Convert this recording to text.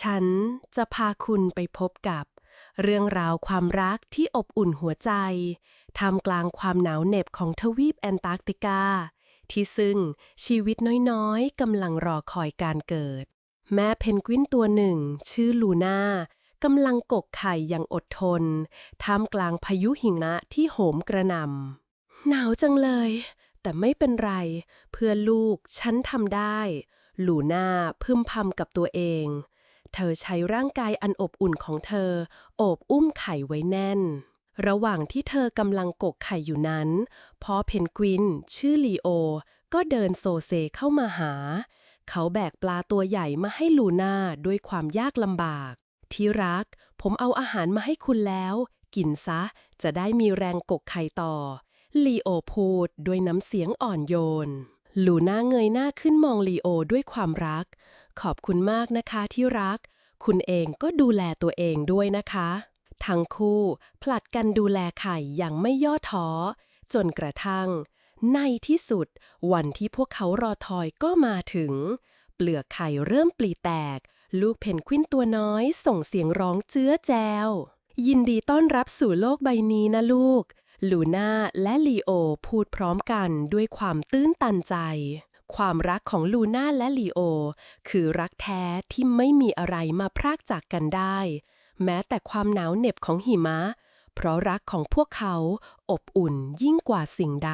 ฉันจะพาคุณไปพบกับ เรื่องราวความรักที่อบอุ่นหัวใจท่ามกลางความหนาวเหน็บของทวีปแอนตาร์กติกา ที่ซึ่งชีวิตน้อยๆกำลังรอคอยการเกิด แม่เพนกวินตัวหนึ่ง ชื่อลูน่ากำลังกกไข่อย่างอดทนท่ามกลางพายุหิมะที่โหมกระหน่ำหนาวจังเลย แต่ไม่เป็นไร เพื่อลูกฉันทำได้ ลูน่าพึมพำกับตัวเอง เธอใช้ร่างกายอันอบอุ่นของเธอ โอบอุ้มไข่ไว้แน่น ระหว่างที่เธอกำลังกกไข่อยู่นั้นพ่อเพนกวิน ชื่อลีโอ ก็เดินโซเซเข้ามาหา เขาแบกปลาตัวใหญ่มาให้ลูน่าด้วยความยากลำบาก ที่รัก ผมเอาอาหารมาให้คุณแล้ว กินซะ จะได้มีแรงกกไข่ต่อ ลีโอพูดด้วยน้ำเสียงอ่อนโยน ลูน่าเงยหน้าขึ้นมองลีโอด้วยความรัก ขอบคุณมากนะคะที่รัก คุณเองก็ดูแลตัวเองด้วยนะคะ ทั้งคู่ผลัดกันดูแลไข่อย่างไม่ย่อท้อ จนกระทั่ง ในที่สุด วันที่พวกเขารอคอยก็มาถึง เปลือกไข่เริ่มปลีแตก ลูกเพนกวินตัวน้อยส่งเสียงร้องเจื้อแจว ยินดีต้อนรับสู่โลกใบนี้นะลูกลูน่าและลีโอพูดพร้อมกันด้วยความตื้นตันใจ ความรักของลูน่าและลีโอ คือรักแท้ที่ไม่มีอะไรมาพรากจากกันได้ แม้แต่ความหนาวเหน็บของหิมะ เพราะรักของพวกเขาอบอุ่นยิ่งกว่าสิ่งใด